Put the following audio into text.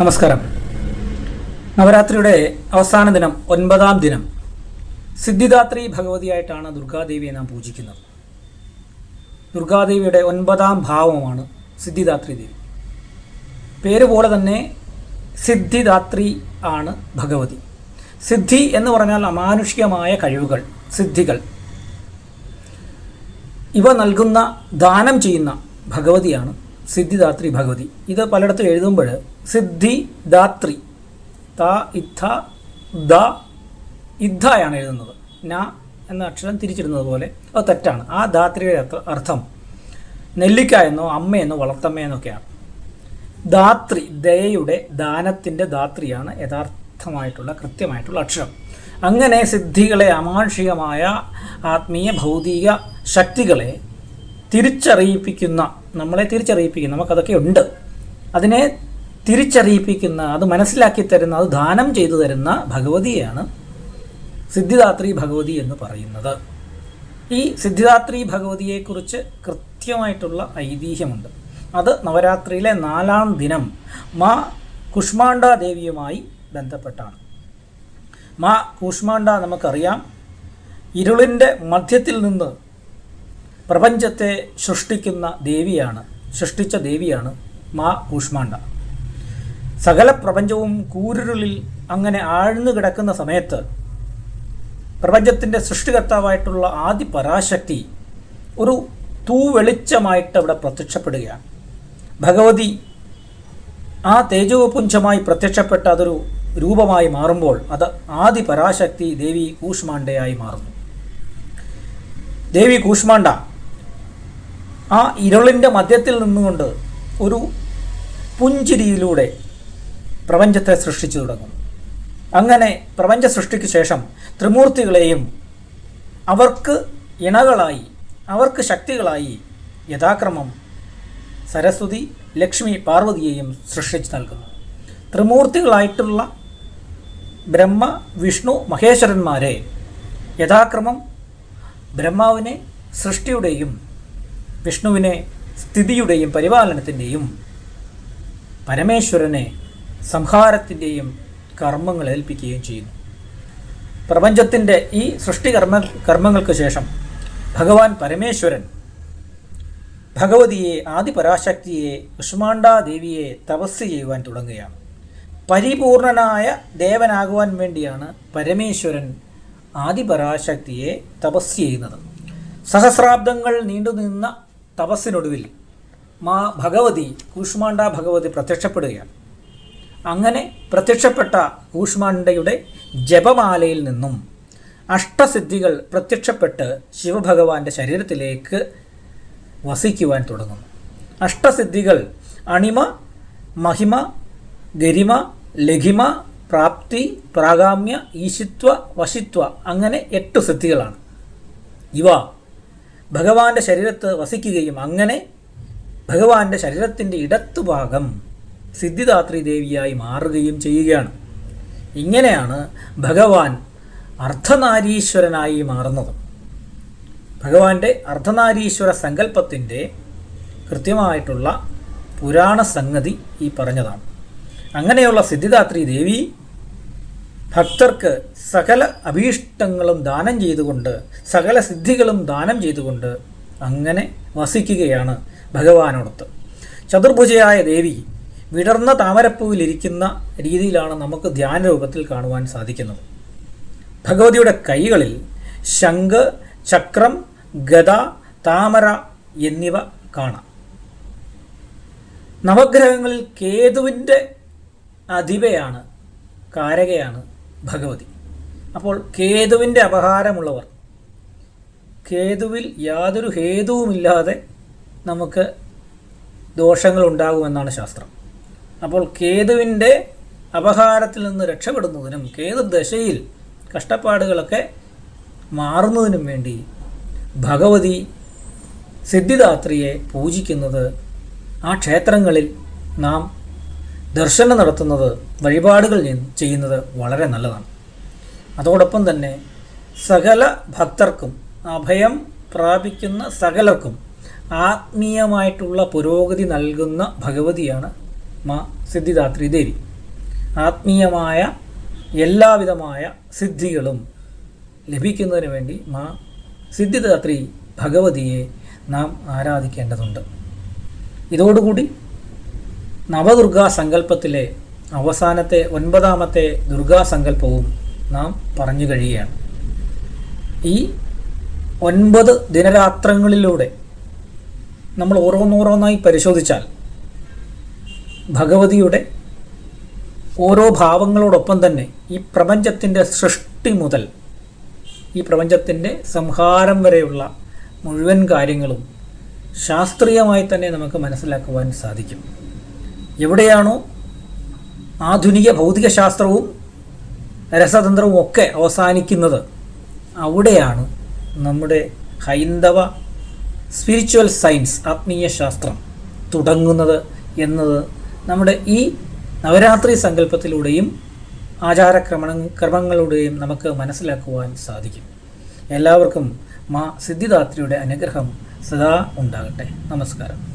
നമസ്കാരം. നവരാത്രിയുടെ അവസാന ദിനം ഒൻപതാം ദിനം. സിദ്ധിദാത്രി ഭഗവതിയായിട്ടാണ് ദുർഗാദേവിയെ നാം പൂജിക്കുന്നത്. ദുർഗാദേവിയുടെ ഒൻപതാം ഭാവമാണ് സിദ്ധിദാത്രി ദേവി. പേര് പോലെ തന്നെ സിദ്ധിദാത്രി ആണ് ഭഗവതി. സിദ്ധി എന്ന് പറഞ്ഞാൽ അമാനുഷികമായ കഴിവുകൾ സിദ്ധികൾ. ഇവ നൽകുന്ന ദാനം ചെയ്യുന്ന ഭഗവതിയാണ് സിദ്ധിദാത്രി ഭഗവതി. ഇത് പലയിടത്തും എഴുതുമ്പോൾ സിദ്ധിദാത്രി ത ഇദ്ധ ദ ഇദ്ധായാണ് എഴുതുന്നത്. ന എന്ന അക്ഷരം തിരിച്ചിടുന്നത് പോലെ അത് തെറ്റാണ്. ആ ധാത്രിയുടെ അർത്ഥ- നെല്ലിക്ക എന്നോ അമ്മയെന്നോ വളർത്തമ്മയെന്നൊക്കെയാണ് ദാത്രി ധാത്രി ദയയുടെ ദാനത്തിന്റെ ധാത്രിയാണ് യഥാർത്ഥമായിട്ടുള്ള കൃത്യമായിട്ടുള്ള അക്ഷരം. അങ്ങനെ സിദ്ധികളെ അമാനുഷികമായ ആത്മീയ ഭൗതിക ശക്തികളെ തിരിച്ചറിയിപ്പിക്കുന്ന നമ്മളെ തിരിച്ചറിയിപ്പിക്കുന്ന നമുക്കതൊക്കെ ഉണ്ട്. അതിനെ തിരിച്ചറിയിപ്പിക്കുന്ന അത് മനസ്സിലാക്കി തരുന്ന അത് ദാനം ചെയ്തു തരുന്ന ഭഗവതിയാണ് സിദ്ധിദാത്രി ഭഗവതി എന്ന് പറയുന്നത്. ഈ സിദ്ധിദാത്രി ഭഗവതിയെക്കുറിച്ച് കൃത്യമായിട്ടുള്ള ഐതിഹ്യമുണ്ട്. അത് നവരാത്രിയിലെ നാലാം ദിനം മാ കുഷ്മാണ്ട ദേവിയുമായി ബന്ധപ്പെട്ടാണ്. മാ കുഷ്മാണ്ട നമുക്കറിയാം ഇരുളിന്റെ മധ്യത്തിൽ നിന്ന് പ്രപഞ്ചത്തെ സൃഷ്ടിക്കുന്ന ദേവിയാണ് സൃഷ്ടിച്ച ദേവിയാണ് മാ കൂഷ്മാണ്ഡ. സകല പ്രപഞ്ചവും കൂരുരുളിൽ അങ്ങനെ ആഴ്ന്നു കിടക്കുന്ന സമയത്ത് പ്രപഞ്ചത്തിന്റെ സൃഷ്ടികർത്താവായിട്ടുള്ള ആദി പരാശക്തി ഒരു തൂവെളിച്ചമായിട്ട് അവിടെ പ്രത്യക്ഷപ്പെടുകയാണ്. ഭഗവതി ആ തേജോപുഞ്ചമായി പ്രത്യക്ഷപ്പെട്ട അതൊരു രൂപമായി മാറുമ്പോൾ അത് ആദി പരാശക്തി ദേവി കൂഷ്മാണ്ഡയായി മാറുന്നു. ദേവി കൂഷ്മാണ്ഡ ആ ഇരുളിന്റെ മധ്യത്തിൽ നിന്നുകൊണ്ട് ഒരു പുഞ്ചിരിയിലൂടെ പ്രപഞ്ചത്തെ സൃഷ്ടിച്ചു തുടങ്ങും. അങ്ങനെ പ്രപഞ്ച സൃഷ്ടിക്ക് ശേഷം ത്രിമൂർത്തികളെയും അവർക്ക് ഇണകളായി അവർക്ക് ശക്തികളായി യഥാക്രമം സരസ്വതി ലക്ഷ്മി പാർവതിയെയും സൃഷ്ടിച്ചു നൽകുന്നു. ത്രിമൂർത്തികളായിട്ടുള്ള ബ്രഹ്മ വിഷ്ണു മഹേശ്വരന്മാരെ യഥാക്രമം ബ്രഹ്മാവിനെ സൃഷ്ടിയുടെയും വിഷ്ണുവിനെ സ്ഥിതിയുടെയും പരിപാലനത്തിന്റെയും പരമേശ്വരനെ സംഹാരത്തിന്റെയും കർമ്മങ്ങൾ ഏൽപ്പിക്കുകയും ചെയ്യുന്നു. പ്രപഞ്ചത്തിന്റെ ഈ സൃഷ്ടികർമ്മ കർമ്മങ്ങൾക്ക് ശേഷം ഭഗവാൻ പരമേശ്വരൻ ഭഗവതിയെ ആദിപരാശക്തിയെ ഉഷ്മാണ്ടാദേവിയെ തപസ് ചെയ്യുവാൻ തുടങ്ങുകയാണ്. പരിപൂർണനായ ദേവനാകുവാൻ വേണ്ടിയാണ് പരമേശ്വരൻ ആദിപരാശക്തിയെ തപസ് ചെയ്യുന്നത്. സഹസ്രാബ്ദങ്ങൾ നീണ്ടുനിന്ന തപസ്സിനൊടുവിൽ മാ ഭഗവതി കൂഷ്മാണ്ഡ ഭഗവതി പ്രത്യക്ഷപ്പെടുകയാണ്. അങ്ങനെ പ്രത്യക്ഷപ്പെട്ട കൂഷ്മാണ്ഡയുടെ ജപമാലയിൽ നിന്നും അഷ്ടസിദ്ധികൾ പ്രത്യക്ഷപ്പെട്ട് ശിവഭഗവാന്റെ ശരീരത്തിലേക്ക് വസിക്കുവാൻ തുടങ്ങുന്നു. അഷ്ടസിദ്ധികൾ അണിമ മഹിമ ഗരിമ ലഘിമ പ്രാപ്തി പ്രാഗാമ്യ ഈശിത്വ വശിത്വ അങ്ങനെ എട്ട് സിദ്ധികളാണ്. ഇവ ഭഗവാന്റെ ശരീരത്ത് വസിക്കുകയും അങ്ങനെ ഭഗവാന്റെ ശരീരത്തിന്റെ ഇടത്തുഭാഗം സിദ്ധിദാത്രി ദേവിയായി മാറുകയും ചെയ്യുകയാണ്. ഇങ്ങനെയാണ് ഭഗവാൻ അർദ്ധനാരീശ്വരനായി മാറുന്നത്. ഭഗവാന്റെ അർദ്ധനാരീശ്വര സങ്കല്പത്തിന്റെ കൃത്യമായിട്ടുള്ള പുരാണ സംഗതി ഈ പറഞ്ഞതാണ്. അങ്ങനെയുള്ള സിദ്ധിദാത്രി ദേവി ഭക്തർക്ക് സകല അഭീഷ്ടങ്ങളും ദാനം ചെയ്തുകൊണ്ട് സകല സിദ്ധികളും ദാനം ചെയ്തുകൊണ്ട് അങ്ങനെ വസിക്കുകയാണ് ഭഗവാനോടൊത്ത്. ചതുർഭുജയായ ദേവി വിടർന്ന താമരപ്പൂവിലിരിക്കുന്ന രീതിയിലാണ് നമുക്ക് ധ്യാന രൂപത്തിൽ കാണുവാൻ സാധിക്കുന്നത്. ഭഗവതിയുടെ കൈകളിൽ ശംഖ് ചക്രം ഗത താമര എന്നിവ കാണാം. നവഗ്രഹങ്ങളിൽ കേതുവിന്റെ അധിപയാണ് കാരകയാണ് ഭഗവതി. അപ്പോൾ കേതുവിന്റെ അപഹാരമുള്ളവർ കേതുവിൽ യാതൊരു ഹേതുവുമില്ലാതെ നമുക്ക് ദോഷങ്ങൾ ഉണ്ടാകുമെന്നാണ് ശാസ്ത്രം. അപ്പോൾ കേതുവിന്റെ അപഹാരത്തിൽ നിന്ന് രക്ഷപ്പെടുന്നതിനും കേതു ദശയിൽ കഷ്ടപ്പാടുകളൊക്കെ മാറുന്നതിനും വേണ്ടി ഭഗവതി സിദ്ധിദാത്രിയെ പൂജിക്കുന്നത് ആ ക്ഷേത്രങ്ങളിൽ നാം ദർശനം നടത്തുന്നത് വഴിപാടുകൾ ചെയ്യ- ചെയ്യുന്നത് വളരെ നല്ലതാണ്. അതോടൊപ്പം തന്നെ സകല ഭക്തർക്കും അഭയം പ്രാപിക്കുന്ന സകലർക്കും ആത്മീയമായിട്ടുള്ള പുരോഗതി നൽകുന്ന ഭഗവതിയാണ് മാ സിദ്ധിദാത്രി ദേവി. ആത്മീയമായ എല്ലാവിധമായ സിദ്ധികളും ലഭിക്കുന്നതിന് വേണ്ടി മാ സിദ്ധിദാത്രി ഭഗവതിയെ നാം ആരാധിക്കേണ്ടതുണ്ട്. ഇതോടുകൂടി നവദുർഗാ സങ്കല്പത്തിലെ അവസാനത്തെ ഒൻപതാമത്തെ ദുർഗാ സങ്കല്പവും നാം പറഞ്ഞു കഴിയുകയാണ്. ഈ ഒൻപത് ദിനരാത്രങ്ങളിലൂടെ നമ്മൾ ഓരോന്നോരോന്നായി പരിശോധിച്ചാൽ ഭഗവതിയുടെ ഓരോ ഭാവങ്ങളോടൊപ്പം തന്നെ ഈ പ്രപഞ്ചത്തിന്റെ സൃഷ്ടി മുതൽ ഈ പ്രപഞ്ചത്തിന്റെ സംഹാരം വരെയുള്ള മുഴുവൻ കാര്യങ്ങളും ശാസ്ത്രീയമായി തന്നെ നമുക്ക് മനസ്സിലാക്കുവാൻ സാധിക്കും. എവിടെയാണോ ആധുനിക ഭൗതികശാസ്ത്രവും രസതന്ത്രവും ഒക്കെ അവസാനിക്കുന്നത് അവിടെയാണ് നമ്മുടെ ഹൈന്ദവ സ്പിരിച്വൽ സയൻസ് ആത്മീയ ശാസ്ത്രം തുടങ്ങുന്നത് എന്നത് നമ്മുടെ ഈ നവരാത്രി സങ്കല്പത്തിലൂടെയും ആചാരക്രമണ ക്രമങ്ങളുടെയും നമുക്ക് മനസ്സിലാക്കുവാൻ സാധിക്കും. എല്ലാവർക്കും മാ സിദ്ധിദാത്രിയുടെ അനുഗ്രഹം സദാ ഉണ്ടാകട്ടെ. നമസ്കാരം.